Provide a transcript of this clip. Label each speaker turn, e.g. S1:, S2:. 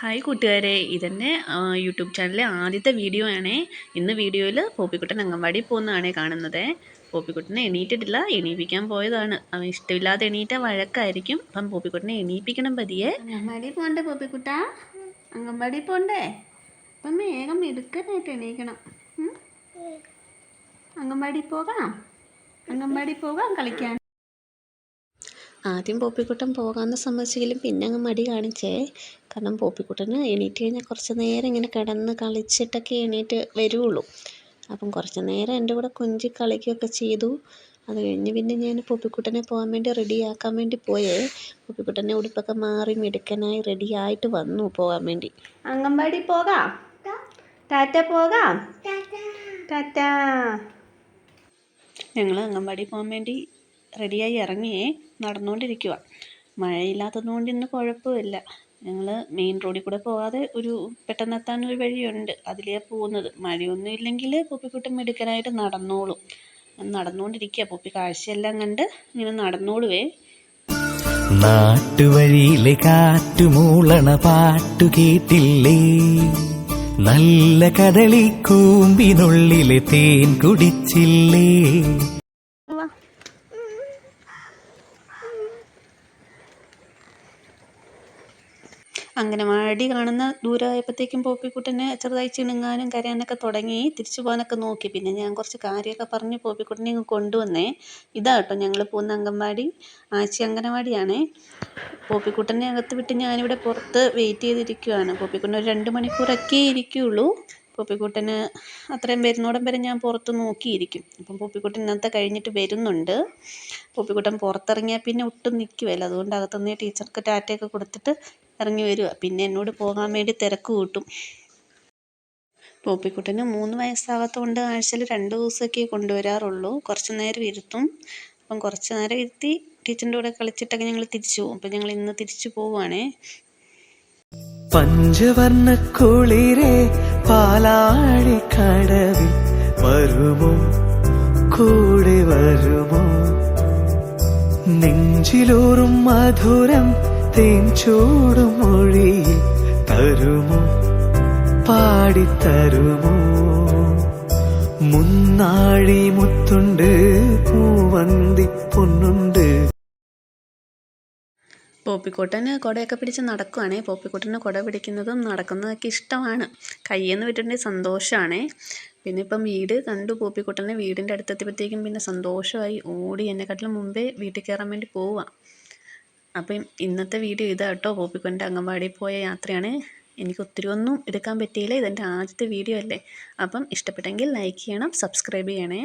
S1: Hi കൂട്ടുകാരെ. ഇതെന്നെ YouTube ചാനലിലെ ആദ്യത്തെ വീഡിയോ ആണേ. ഇന്ന് വീഡിയോയിൽ പോപ്പിക്കുട്ടൻ അംഗൻവാടി പോകുന്നതാണേ കാണുന്നത്. പോപ്പിക്കുട്ടനെ എണീറ്റിട്ടില്ല എണീപ്പിക്കാൻ പോയതാണ്. അവൻ ഇഷ്ടമില്ലാതെ എണീറ്റ വഴക്കായിരിക്കും. അപ്പം പോപ്പിക്കുട്ടനെ എണീപ്പിക്കണം പതിയെ.
S2: അംഗൻവാടി പോണ്ടേ പോപ്പിക്കുട്ട? അംഗൻവാടി പോണ്ടേ? അപ്പം വേഗം എടുക്കാനായിട്ട് എണീക്കണം? അംഗൻവാടി പോകാം. അംഗൻവാടി പോകാം കളിക്കാൻ.
S1: ആദ്യം പോപ്പിക്കുട്ടൻ പോകാമെന്ന് സമ്മതിച്ചെങ്കിലും പിന്നെ അങ്ങ് മടി കാണിച്ചേ. കാരണം പോപ്പിക്കുട്ടന് എണീറ്റ് കഴിഞ്ഞാൽ കുറച്ച് നേരം ഇങ്ങനെ കിടന്ന് കളിച്ചിട്ടൊക്കെ എണീറ്റ് വരുള്ളൂ അപ്പം കുറച്ച് നേരം എന്റെ കൂടെ കൊഞ്ചി കളിക്കുകയൊക്കെ ചെയ്തു. അത് കഴിഞ്ഞ് പിന്നെ ഞാൻ പോപ്പിക്കുട്ടനെ പോകാൻ വേണ്ടി റെഡിയാക്കാൻ വേണ്ടി പോയേ. പോപ്പിക്കുട്ടനെ ഉടുപ്പൊക്കെ മാറി മിടുക്കനായി റെഡിയായിട്ട് വന്നു പോകാൻ വേണ്ടി.
S2: അംഗൻവാടി പോകാം? ടാറ്റ പോകാം? ടാറ്റ.
S1: ഞങ്ങൾ അംഗൻവാടി പോകാൻ വേണ്ടി റെഡിയായി ഇറങ്ങിയേ. നടന്നുകൊണ്ടിരിക്കുക മഴയില്ലാത്തതുകൊണ്ട് ഇന്ന് കുഴപ്പമില്ല. ഞങ്ങൾ മെയിൻ റോഡിൽ കൂടെ പോകാതെ ഒരു പെട്ടെന്നെത്താൻ ഒരു വഴിയുണ്ട്. അതിലേക്ക് പോകുന്നത്. മഴയൊന്നും ഇല്ലെങ്കിൽ പൊപ്പിക്കുട്ടൻ മിടുക്കനായിട്ട് നടന്നോളും. നടന്നുകൊണ്ടിരിക്കുക പൊപ്പി കാഴ്ചയെല്ലാം കണ്ട് ഇങ്ങനെ നടന്നോളുവേ.
S3: നാട്ടുവഴിയിലെ കാറ്റുമൂളണ പാട്ടു കേട്ടില്ലേ? നല്ല കദളി കൂമ്പിനുള്ളിലെ തേൻ കുടിച്ചില്ലേ?
S1: അംഗനവാടി കാണുന്ന ദൂരമായപ്പോഴത്തേക്കും പോപ്പിക്കുട്ടനെ ചെറുതായി ചിണുങ്ങാനും കരയാനൊക്കെ തുടങ്ങി തിരിച്ചു പോകാനൊക്കെ നോക്കി. പിന്നെ ഞാൻ കുറച്ച് കാര്യമൊക്കെ പറഞ്ഞ് പോപ്പിക്കുട്ടനെ ഇങ്ങ് കൊണ്ടുവന്നേ. ഇതാ കേട്ടോ ഞങ്ങൾ പോകുന്ന അംഗൻവാടി ആച്ചി അംഗനവാടിയാണേ. പോപ്പിക്കുട്ടനെ അകത്ത് വിട്ട് ഞാനിവിടെ പുറത്ത് വെയിറ്റ് ചെയ്തിരിക്കുവാണ്. പോപ്പിക്കുട്ടൻ ഒരു രണ്ട് മണിക്കൂറൊക്കെ ഇരിക്കുകയുള്ളൂ പോപ്പിക്കുട്ടന് അത്രയും വരുന്നോടം വരെ ഞാൻ പുറത്ത് നോക്കിയിരിക്കും. അപ്പം പോപ്പിക്കുട്ടൻ ഇന്നത്തെ കഴിഞ്ഞിട്ട് വരുന്നുണ്ട്. പോപ്പിക്കുട്ടൻ പുറത്തിറങ്ങിയാൽ പിന്നെ ഒട്ടും നിൽക്കുകയില്ല അതുകൊണ്ട് അകത്തുനിന്ന് ടീച്ചർക്ക് ടാറ്റയൊക്കെ കൊടുത്തിട്ട് ഇറങ്ങി വരിക. പിന്നെ എന്നോട് പോകാൻ വേണ്ടി തിരക്ക് കൂട്ടും. പോപ്പിക്കുട്ടന് മൂന്ന് വയസ്സാകാത്തതുകൊണ്ട് ആഴ്ചയിൽ രണ്ട് ദിവസമൊക്കെ കൊണ്ടുവരാറുള്ളൂ. കുറച്ച് നേരം ഇരുത്തും. അപ്പം കുറച്ച് നേരം ഇരുത്തി ടീച്ചറിന്റെ കൂടെ കളിച്ചിട്ടൊക്കെ ഞങ്ങൾ തിരിച്ചു പോകും. അപ്പം ഞങ്ങൾ ഇന്ന് തിരിച്ചു പോവുകയാണേ.
S3: പഞ്ചവർണ കുളിരെ പാലാഴി കടവിൽ വരുമോ? കൂടെ വരുമോ? നെഞ്ചിലോറും മധുരം തേൻ ചൂടും തരുമോ? പാടിത്തരുമോ മുന്നാഴി മുത്തുണ്ട് പൂവന്തി പൊന്നുണ്ട്.
S1: പോപ്പിക്കോട്ടന് കുടയൊക്കെ പിടിച്ച് നടക്കുവാണേ. പോപ്പിക്കോട്ടന് കുട പിടിക്കുന്നതും നടക്കുന്നതൊക്കെ ഇഷ്ടമാണ്. കയ്യെന്ന് വിട്ടിട്ടുണ്ടെങ്കിൽ സന്തോഷമാണേ പിന്നെ ഇപ്പം വീട് കണ്ടു പോപ്പിക്കുട്ടനെ വീടിന്റെ അടുത്തെത്തിയപ്പോഴത്തേക്കും പിന്നെ സന്തോഷമായി ഓടി എന്നെക്കാട്ടിലും മുമ്പേ വീട്ടിൽ കയറാൻ വേണ്ടി പോവുക. അപ്പം ഇന്നത്തെ വീഡിയോ ഇതാ കേട്ടോ. പോപ്പിക്കുട്ടന്റെ അംഗൻവാടിയിൽ പോയ യാത്രയാണ്. എനിക്ക് ഒത്തിരി ഒന്നും എടുക്കാൻ പറ്റിയില്ല. ഇതെന്റെ ആദ്യത്തെ വീഡിയോ അല്ലേ? അപ്പം ഇഷ്ടപ്പെട്ടെങ്കിൽ ലൈക്ക് ചെയ്യണം സബ്സ്ക്രൈബ് ചെയ്യണേ.